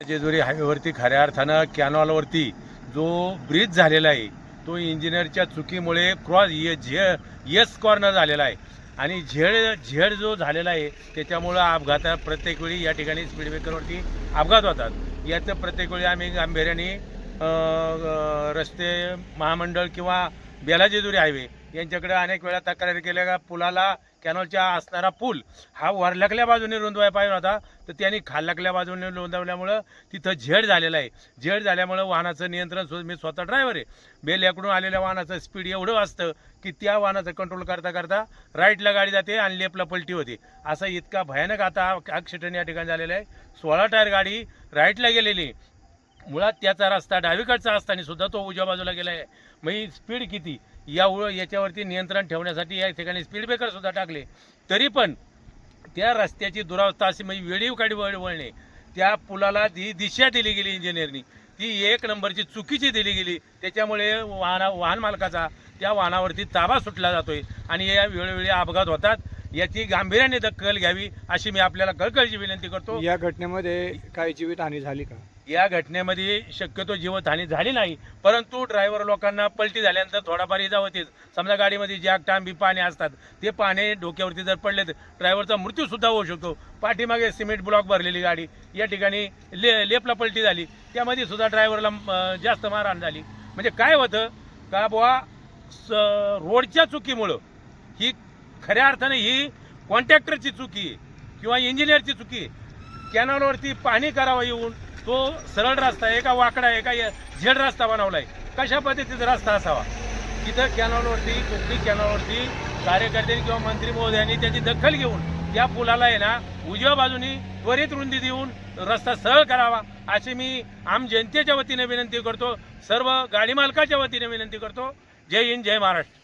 जेजुरी हायवेवरती खऱ्या अर्थानं कॅनॉलवरती जो ब्रिज झालेला आहे तो इंजिनियरच्या चुकीमुळे क्रॉस ये झे यस कॉर्नर झालेला आहे. आणि झेड झेड जो झालेला आहे त्याच्यामुळं अपघात प्रत्येक वेळी या ठिकाणी स्पीड ब्रेकरवरती अपघात होतात. याचं प्रत्येक वेळी आम्ही गांभीर्याने रस्ते महामंडळ किंवा बेला जेजुरी हायवे यांच्याकडे अनेक वेळा तक्रारी केल्या का पुलाला कॅनॉलच्या असणारा पूल हा वरलकल्या बाजूने रुंदवाय पाहिजे होता. तर त्यांनी खाल्लकल्या बाजूने रुंदवल्यामुळं तिथं झेड झालेलं आहे. झेड झाल्यामुळं वाहनाचं नियंत्रण स्व- मी स्वतः ड्रायव्हर आहे. बेल याकडून आलेल्या वाहनाचं स्पीड एवढं असतं की त्या वाहनाचं कंट्रोल करता करता राईटला गाडी जाते आणि लेफ्टला पलटी होते. असा इतका भयानक आता ॲक्सिडेंट या ठिकाणी झालेला आहे. सोळा टायर गाडी राईटला गेलेली. मुळात त्याचा रस्ता डावीकडचा असताना सुद्धा तो उजव्या बाजूला गेला आहे. मग ही स्पीड किती? या याच्यावरती नियंत्रण ठेवण्यासाठी या ठिकाणी स्पीड ब्रेकरसुद्धा टाकले. तरी पण त्या रस्त्याची दुरावस्था अशी म्हणजे वेळीव काढी वळ वळणे त्या पुलाला ती दिशा दिली गेली इंजिनिअरनी ती एक नंबरची चुकीची दिली गेली. त्याच्यामुळे वाहना वाहन मालकाचा त्या वाहनावरती ताबा सुटला जातोय आणि या वेळोवेळी अपघात होतात. याची गांभीर्याने दखल घ्यावी अशी मी आपल्याला कळकळीची विनंती करतो. या घटनेमध्ये काही जीवितहानी झाली का? या घटनेमध्ये शक्यतो जीवतहानी झाली नाही परंतु ड्रायव्हर लोकांना पलटी झाल्यानंतर थोडाफार इजा होतीच समजा गाडीमध्ये जॅक टांबी पाणी असतात ते पाणी डोक्यावरती जर पडले तर ड्रायव्हरचा मृत्यू सुद्धा होऊ शकतो. पाठीमागे सिमेंट ब्लॉक भरलेली गाडी या ठिकाणी ले लेपला पलटी झाली. त्यामध्ये सुद्धा ड्रायव्हरला जास्त मारहाण झाली. म्हणजे काय होतं? का बुवा स रोडच्या चुकीमुळं ही खऱ्या अर्थाने ही कॉन्ट्रॅक्टरची चुकी किंवा इंजिनियरची चुकी. कॅनॉलवरती पाणी करावं येऊन तो सरळ रस्ता आहे का वाकडा आहे का झेड रस्ता बनवलाय? कशा पद्धतीचा रस्ता असावा? तिथं कॅनॉलवरती कोकणी कॅनॉलवरती कार्यकर्त्यांनी किंवा मंत्री महोदयांनी त्याची दखल घेऊन त्या पुलाला आहे ना उजव्या बाजूनी त्वरित रुंदी देऊन रस्ता सरळ करावा अशी मी आम जनतेच्या वतीने विनंती करतो. सर्व गाडी मालकाच्या वतीने विनंती करतो. जय हिंद जय महाराष्ट्र.